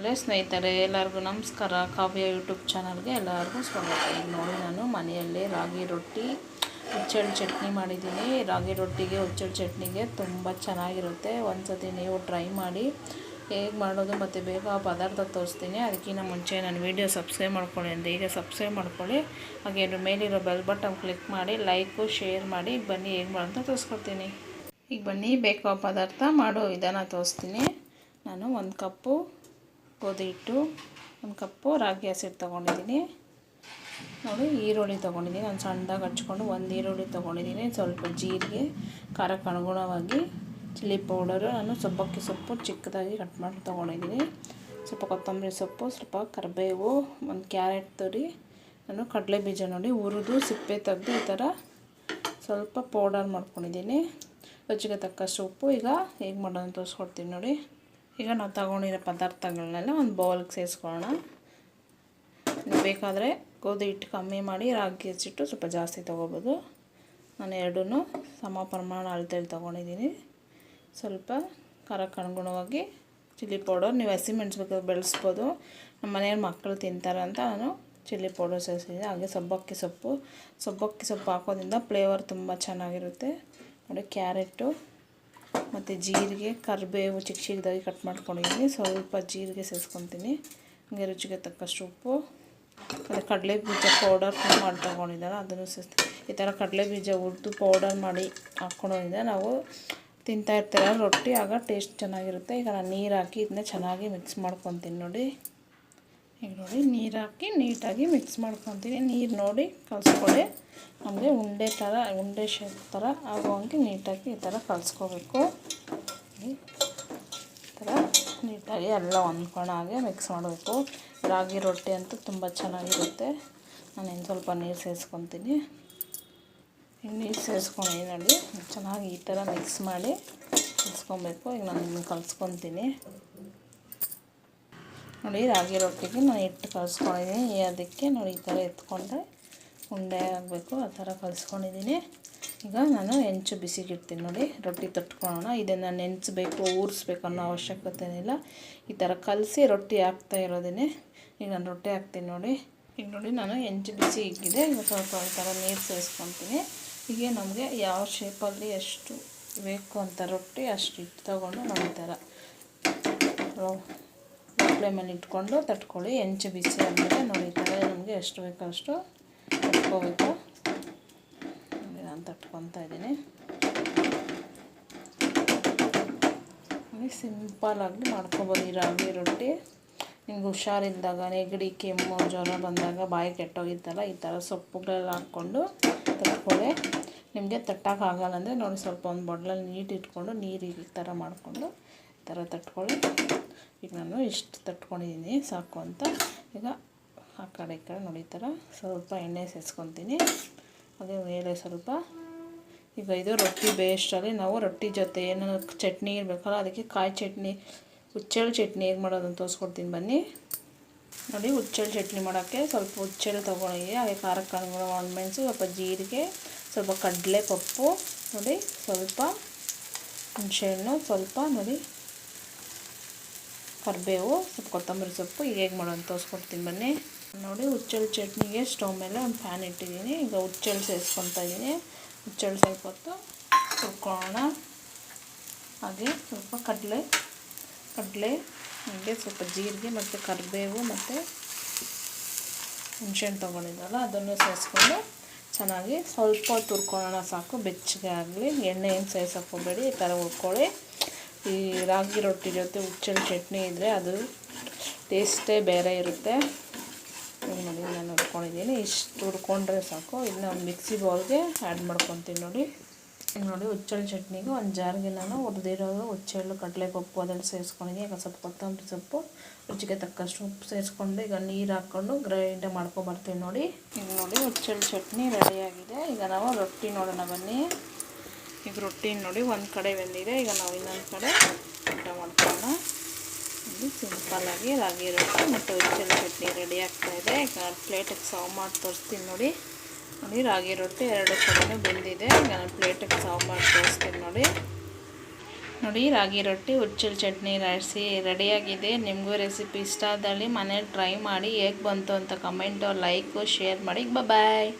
Hello ಸ್ನೇಹಿತರೆ, ಎಲ್ಲರಿಗೂ ನಮಸ್ಕಾರ. ಕಾವ್ಯ ಯೂಟ್ಯೂಬ್ ಚಾನಲ್ಗೆ ಎಲ್ಲರಿಗೂ ಸ್ವಾಗತ. ಈಗ ನೋಡಿ ನಾನು ಮನೆಯಲ್ಲೇ ರಾಗಿ ರೊಟ್ಟಿ, ಹುಚ್ಚಳ್ಳಿ ಚಟ್ನಿ ಮಾಡಿದ್ದೀನಿ. ರಾಗಿ ರೊಟ್ಟಿಗೆ, ಹುಚ್ಚಳ್ಳಿ ಚಟ್ನಿಗೆ ತುಂಬ ಚೆನ್ನಾಗಿರುತ್ತೆ. ಒಂದ್ಸತಿ ನೀವು ಟ್ರೈ ಮಾಡಿ. ಹೇಗೆ ಮಾಡೋದು ಮತ್ತು ಬೇಗ ಪದಾರ್ಥ ತೋರಿಸ್ತೀನಿ. ಅದಕ್ಕಿಂತ ಮುಂಚೆ ನಾನು ವೀಡಿಯೋ ಸಬ್ಸ್ಕ್ರೈಬ್ ಮಾಡ್ಕೊಳ್ಳಿ ಅಂದರೆ ಈಗ ಸಬ್ಸ್ಕ್ರೈಬ್ ಮಾಡ್ಕೊಳ್ಳಿ. ಹಾಗೆ ಮೇಲಿರೋ ಬೆಲ್ ಬಟನ್ ಕ್ಲಿಕ್ ಮಾಡಿ, ಲೈಕು, ಶೇರ್ ಮಾಡಿ. ಬನ್ನಿ ಹೇಗೆ ಅಂತ ತೋರಿಸ್ಕೊಡ್ತೀನಿ. ಈಗ ಬನ್ನಿ, ಬೇಕಾ ಪದಾರ್ಥ. ಮಾಡೋ ವಿಧಾನ ತೋರಿಸ್ತೀನಿ. ನಾನು ಒಂದು ಕಪ್ಪು ಗೋಧಿ ಹಿಟ್ಟು ಒಂದು ಕಪ್ಪು ರಾಗಿ ಹಸಿಟ್ಟು ತೊಗೊಂಡಿದ್ದೀನಿ. ನೋಡಿ, ಈರುಳ್ಳಿ ತೊಗೊಂಡಿದ್ದೀನಿ. ಒಂದು ಸಣ್ಣದಾಗಿ ಹಚ್ಕೊಂಡು ಒಂದು ಈರುಳ್ಳಿ ತೊಗೊಂಡಿದ್ದೀನಿ. ಸ್ವಲ್ಪ ಜೀರಿಗೆ, ಖಾರಕ್ಕೆ ಅನುಗುಣವಾಗಿ ಚಿಲ್ಲಿ ಪೌಡರು. ನಾನು ಸೊಬ್ಬಕ್ಕಿ ಸೊಪ್ಪು ಚಿಕ್ಕದಾಗಿ ಕಟ್ ಮಾಡಿ ತೊಗೊಂಡಿದ್ದೀನಿ. ಸ್ವಲ್ಪ ಕೊತ್ತಂಬರಿ ಸೊಪ್ಪು, ಸ್ವಲ್ಪ ಕರಿಬೇವು, ಒಂದು ಕ್ಯಾರೆಟ್ ತುರಿ, ನಾನು ಕಡಲೆ ಬೀಜ ನೋಡಿ ಹುರಿದು ಸಿಪ್ಪೆ ತೆಗೆದು ಈ ಥರ ಸ್ವಲ್ಪ ಪೌಡರ್ ಮಾಡ್ಕೊಂಡಿದ್ದೀನಿ. ರುಚಿಗೆ ತಕ್ಕಷ್ಟು ಉಪ್ಪು. ಈಗ ಹೇಗೆ ಮಾಡೋದು ತೋರಿಸ್ಕೊಡ್ತೀನಿ ನೋಡಿ. ಈಗ ನಾವು ತಗೊಂಡಿರೋ ಪದಾರ್ಥಗಳನ್ನೆಲ್ಲ ಒಂದು ಬೌಲ್ಗೆ ಸೇರಿಸ್ಕೊಳ್ಳೋಣ. ನೀವು ಬೇಕಾದರೆ ಗೋಧಿ ಹಿಟ್ಟು ಕಮ್ಮಿ ಮಾಡಿ ರಾಗಿ ಹಚ್ಚಿಟ್ಟು ಸ್ವಲ್ಪ ಜಾಸ್ತಿ ತೊಗೋಬೋದು. ನಾನು ಎರಡೂ ಸಮ ಪ್ರಮಾಣ ಅಳತೆಯಲ್ಲಿ ತೊಗೊಂಡಿದ್ದೀನಿ. ಸ್ವಲ್ಪ ಖಾರಕ್ಕೆ ಅನುಗುಣವಾಗಿ ಚಿಲ್ಲಿ ಪೌಡರ್ ನೀವು ಹಸಿಮೆಣ್ಸ್ಬೇಕು ಬೆಳೆಸ್ಬೋದು. ನಮ್ಮ ಮನೆಯಲ್ಲಿ ಮಕ್ಕಳು ತಿಂತಾರೆ ಅಂತ ನಾನು ಚಿಲ್ಲಿ ಪೌಡರ್ ಸೇರಿಸಿದ್ದೀನಿ. ಹಾಗೆ ಸಬ್ಬಕ್ಕಿ ಸೊಪ್ಪು. ಸಬ್ಬಕ್ಕಿ ಸೊಪ್ಪು ಹಾಕೋದ್ರಿಂದ ಫ್ಲೇವರ್ ತುಂಬ ಚೆನ್ನಾಗಿರುತ್ತೆ. ನೋಡಿ ಕ್ಯಾರೆಟು. ಮತ್ತು ಜೀರಿಗೆ, ಕರಿಬೇವು ಚಿಕ್ಕ ಚಿಕ್ಕದಾಗಿ ಕಟ್ ಮಾಡ್ಕೊಂಡಿದ್ದೀನಿ ಸ್ವಲ್ಪ ಜೀರಿಗೆ ಸೇರಿಸ್ಕೊತೀನಿ ಹಂಗೆ ರುಚಿಗೆ ತಕ್ಕಷ್ಟು ಉಪ್ಪು. ಮತ್ತು ಕಡಲೆ ಬೀಜ ಪೌಡರ್ ಮಾಡಿ ತೊಗೊಂಡಿದ್ದಾರೆ ಅದನ್ನು ಸೇರಿಸ್ತೀನಿ ಈ ಥರ ಕಡಲೆ ಬೀಜ ಹುರಿದು ಪೌಡರ್ ಮಾಡಿ ಹಾಕ್ಕೊಳೋದ್ರಿಂದ ನಾವು ತಿಂತಾ ರೊಟ್ಟಿ, ಆಗ ಟೇಸ್ಟ್ ಚೆನ್ನಾಗಿರುತ್ತೆ. ಈಗ ನಾನು ನೀರು ಹಾಕಿ ಇದನ್ನ ಚೆನ್ನಾಗಿ ಮಿಕ್ಸ್ ಮಾಡ್ಕೊತೀನಿ ನೋಡಿ. ಈಗ ನೋಡಿ, ನೀರು ಹಾಕಿ ನೀಟಾಗಿ ಮಿಕ್ಸ್ ಮಾಡ್ಕೊತೀನಿ. ನೀರು ನೋಡಿ ಕಲಿಸ್ಕೊಳ್ಳಿ ನಮಗೆ ಉಂಡೆ ಥರ ಉಂಡೆ ಶೇಪ್ ಥರ ಆಗುವಂಗೆ ನೀಟಾಗಿ ಈ ಥರ ಕಲಿಸ್ಕೋಬೇಕು. ಈ ಥರ ನೀಟಾಗಿ ಎಲ್ಲ ಹೊಂದ್ಕೊಳ ಹಾಗೆ ಮಿಕ್ಸ್ ಮಾಡಬೇಕು. ರಾಗಿ ರೊಟ್ಟಿ ಅಂತೂ ತುಂಬ ಚೆನ್ನಾಗಿರುತ್ತೆ. ನಾನು ಇನ್ನು ಸ್ವಲ್ಪ ನೀರು ಸೇರಿಸ್ಕೊತೀನಿ ನೀರು ಸೇರಿಸ್ಕೊಂಡು ನೋಡಿ ಚೆನ್ನಾಗಿ ಈ ಥರ ಮಿಕ್ಸ್ ಮಾಡಿ ಕಲಿಸ್ಕೊಬೇಕು. ಈಗ ನಾನು ಕಲಿಸ್ಕೊತೀನಿ. ನೋಡಿ, ರಾಗಿ ರೊಟ್ಟಿಗೆ ನಾನು ಹಿಟ್ಟು ಕಲಿಸ್ಕೊಂಡಿದ್ದೀನಿ. ಅದಕ್ಕೆ ನೋಡಿ, ಈ ಥರ ಎತ್ಕೊಂಡ್ರೆ ಉಂಡೆ ಆಗಬೇಕು. ಆ ಥರ ಕಲಿಸ್ಕೊಂಡಿದ್ದೀನಿ. ಈಗ ನಾನು ಹೆಂಚು ಬಿಸಿಗಿಡ್ತೀನಿ ನೋಡಿ, ರೊಟ್ಟಿ ತಟ್ಕೊಳ್ಳೋಣ. ಇದನ್ನು ನೆನೆಸ್ಬೇಕು, ಊರಿಸ್ಬೇಕು ಅನ್ನೋ ಅವಶ್ಯಕತೆ ಇಲ್ಲ ಈ ಥರ ಕಲಸಿ ರೊಟ್ಟಿ ಹಾಕ್ತಾ ಇರೋದೇ ಈಗ ನಾನು ರೊಟ್ಟಿ ಹಾಕ್ತೀನಿ ನೋಡಿ. ಈಗ ನೋಡಿ, ನಾನು ಹೆಂಚು ಬಿಸಿ ಇಕ್ಕಿದೆ. ಈಗ ಸ್ವಲ್ಪ ಈ ಥರ ನೀರು ಸೇರಿಸ್ಕೊತೀನಿ. ಹೀಗೆ ನಮಗೆ ಯಾವ ಶೇಪಲ್ಲಿ ಎಷ್ಟು ಬೇಕು ಅಂತ ರೊಟ್ಟಿ ಅಷ್ಟು ಇಟ್ಟು ತೊಗೊಂಡು ನಾವು ಈ ಥರ. ಫ್ಲೇಮಲ್ಲಿ ಇಟ್ಕೊಂಡು ತಟ್ಕೊಳ್ಳಿ. ಹೆಂಚು ಬಿಸಿ ಆದಮೇಲೆ ನೋಡಿ, ಈ ಥರ ನಮಗೆ ಎಷ್ಟು ಬೇಕೋ ಅಷ್ಟು ತಟ್ಕೋಬೇಕು. ನೋಡಿ, ನಾನು ತಟ್ಕೊತಾ ಇದ್ದೀನಿ. ಸಿಂಪಲ್ಲಾಗಿ ಮಾಡ್ಕೊಬೋದು ಈ ರಾಗಿ ರೊಟ್ಟಿ. ನಿಮ್ಗೆ ಹುಷಾರಿದ್ದಾಗ, ನೆಗಡಿ, ಕೆಮ್ಮು, ಜ್ವರ ಬಂದಾಗ, ಬಾಯಿ ಕೆಟ್ಟೋಗಿತ್ತಲ್ಲ, ಈ ಥರ ಸೊಪ್ಪುಗಳೆಲ್ಲ ಹಾಕ್ಕೊಂಡು ತಟ್ಕೊಳ್ಳಿ. ನಿಮಗೆ ತಟ್ಟೋಕ್ಕಾಗಲ್ಲ ಅಂದರೆ ನೋಡಿ, ಸ್ವಲ್ಪ ಒಂದು ಬೊಡ್ಲಲ್ಲಿ ನೀಟ್ ಇಟ್ಕೊಂಡು ನೀರು ಈ ಥರ ಮಾಡಿಕೊಂಡು ಥರ ತಟ್ಕೊಳ್ಳಿ. ಈಗ ನಾನು ಇಷ್ಟು ತಟ್ಕೊಂಡಿದ್ದೀನಿ, ಸಾಕು ಅಂತ. ಈಗ ಆ ಕಡೆ ಈ ಕಡೆ ನೋಡಿ ಥರ ಸ್ವಲ್ಪ ಎಣ್ಣೆ ಸೇರಿಸ್ಕೊತೀನಿ ಅದೇ ಮೇಲೆ ಸ್ವಲ್ಪ ಈಗ ಇದು ರೊಟ್ಟಿ ಬೇಸ್ಟಲ್ಲಿ ನಾವು ರೊಟ್ಟಿ ಜೊತೆ ಏನು ಚಟ್ನಿ ಇರಬೇಕಲ್ಲ, ಅದಕ್ಕೆ ಕಾಯಿ ಚಟ್ನಿ ಹುಚ್ಚೆಳ್ಳು ಚಟ್ನಿ ಹೇಗೆ ಮಾಡೋದಂತ ತೋರಿಸ್ಕೊಡ್ತೀನಿ ಬನ್ನಿ. ನೋಡಿ ಹುಚ್ಚೆಳ್ಳು ಚಟ್ನಿ ಮಾಡೋಕ್ಕೆ ಸ್ವಲ್ಪ ಹುಚ್ಚೆಳ್ಳು ತಗೊಳ್ಳಿ. ಹಾಗೆ ಖಾರ ಅನುಗುಣ ಒಣಮೆಣಸು ಸ್ವಲ್ಪ ಜೀರಿಗೆ, ಸ್ವಲ್ಪ ಕಡಲೆ ಪಪ್ಪು ನೋಡಿ ಸ್ವಲ್ಪ ಹುಣಸೆಹಣ್ಣು ಸ್ವಲ್ಪ ನೋಡಿ ಕರಿಬೇವು, ಸ್ವಲ್ಪ ಕೊತ್ತಂಬರಿ ಸೊಪ್ಪು, ಈಗ ಹೇಗೆ ಮಾಡೋದು ತೋರಿಸ್ಕೊಡ್ತೀನಿ ಬನ್ನಿ. ನೋಡಿ ಹುಚ್ಚಳ ಚಟ್ನಿಗೆ ಸ್ಟವ್ ಮೇಲೆ ಒಂದು ಫ್ಯಾನ್ ಇಟ್ಟಿದ್ದೀನಿ. ಈಗ ಹುಚ್ಚೆಳ್ಳು ಸೇರಿಸ್ಕೊತಾ ಇದ್ದೀನಿ. ಹುಚ್ಚಳ ಸ್ವಲ್ಪ ಹೊತ್ತು ಹಾಗೆ ಸ್ವಲ್ಪ ಕಡಲೆ ಕಡಲೆ, ಹಾಗೆ ಸ್ವಲ್ಪ ಜೀರಿಗೆ ಮತ್ತು ಕರಿಬೇವು ಮತ್ತು ಹುಣ್ಸೆಣ್ ತೊಗೊಂಡಿದ್ದಲ್ಲ ಅದನ್ನು ಸೇರಿಸ್ಕೊಂಡು ಚೆನ್ನಾಗಿ ಸ್ವಲ್ಪ ತುರ್ಕೊಳ್ಳೋಣ ಸಾಕು. ಬೆಚ್ಚಗೆ ಆಗಲಿ ಎಣ್ಣೆ ಏನು ಸೇರ್ಸಕ್ಕೆ ಹೋಗಬೇಡಿ, ಈ ಥರ ಹುರ್ಕೊಳ್ಳಿ. ಈ ರಾಗಿ ರೊಟ್ಟಿ ಜೊತೆ ಹುಚ್ಚೆಳ್ಳು ಚಟ್ನಿ ಇದ್ದರೆ ಅದು ಟೇಸ್ಟೇ ಬೇರೆ ಇರುತ್ತೆ. ನೋಡಿ ನಾನು ಹುರ್ಕೊಂಡಿದ್ದೀನಿ ಇಷ್ಟು ಹುರ್ಕೊಂಡ್ರೆ ಸಾಕು. ಇದನ್ನ ಮಿಕ್ಸಿ ಬೌಲ್ಗೆ ಆ್ಯಡ್ ಮಾಡ್ಕೊತೀನಿ ನೋಡಿ. ಈಗ ನೋಡಿ ಹುಚ್ಚೆಳ್ಳು ಚಟ್ನಿಗೆ ಒಂದು ಜಾರಿಗೆ ನಾನು ಹುರಿದಿರೋದು ಹುಚ್ಚೆಳ್ಳು, ಕಡಲೆಪಪ್ಪು ಅದೆಲ್ಲ ಸೇರಿಸ್ಕೊಂಡಿದ್ದೀನಿ. ಈಗ ಸ್ವಲ್ಪ ಕೊತ್ತಂಬರಿ ಸೊಪ್ಪು, ರುಚಿಗೆ ತಕ್ಕಷ್ಟು ಉಪ್ಪು ಸೇರಿಸ್ಕೊಂಡು ಈಗ ನೀರು ಹಾಕ್ಕೊಂಡು ಗ್ರೈಂಡ್ ಮಾಡ್ಕೊಬರ್ತೀವಿ ನೋಡಿ. ಈಗ ನೋಡಿ, ಹುಚ್ಚೆಳ್ಳು ಚಟ್ನಿ ರೆಡಿಯಾಗಿದೆ ಈಗ ನಾವು ರೊಟ್ಟಿ ನೋಡೋಣ ಬನ್ನಿ. ಈಗ ರೊಟ್ಟಿ ನೋಡಿ ಒಂದು ಕಡೆ ಬೆಂದಿದೆ. ಈಗ ನಾವು ಇನ್ನೊಂದು ಕಡೆ ಊಟ ಮಾಡ್ಕೊಳ್ಳೋಣ. ಇದು ಸಿಂಪಲ್ಲಾಗಿ ರಾಗಿ ರೊಟ್ಟಿ ಮತ್ತು ಹುಚ್ಚೆಳ್ಳು ಚಟ್ನಿ ರೆಡಿ ಆಗ್ತಾ ಇದೆ. ಈಗ ಪ್ಲೇಟಿಗೆ ಸರ್ವ್ ಮಾಡಿ ತೋರಿಸ್ತೀನಿ ನೋಡಿ. ನೋಡಿ, ರಾಗಿ ರೊಟ್ಟಿ ಎರಡು ಕಡೆನೂ ಬೆಂದಿದೆ. ಈಗ ನಾನು ಪ್ಲೇಟಿಗೆ ಸರ್ವ್ ಮಾಡಿ ತೋರಿಸ್ತೀನಿ ನೋಡಿ. ನೋಡಿ, ರಾಗಿ ರೊಟ್ಟಿ ಹುಚ್ಚಲ್ ಚಟ್ನಿ ರಾಯಿಸಿ ರೆಡಿಯಾಗಿದೆ ನಿಮಗೂ ರೆಸಿಪಿ ಇಷ್ಟ ಆದಲ್ಲಿ ಮನೇಲಿ ಟ್ರೈ ಮಾಡಿ ಹೇಗೆ ಬಂತು ಅಂತ ಕಮೆಂಟು ಲೈಕು ಶೇರ್ ಮಾಡಿ. ಬಾಯ್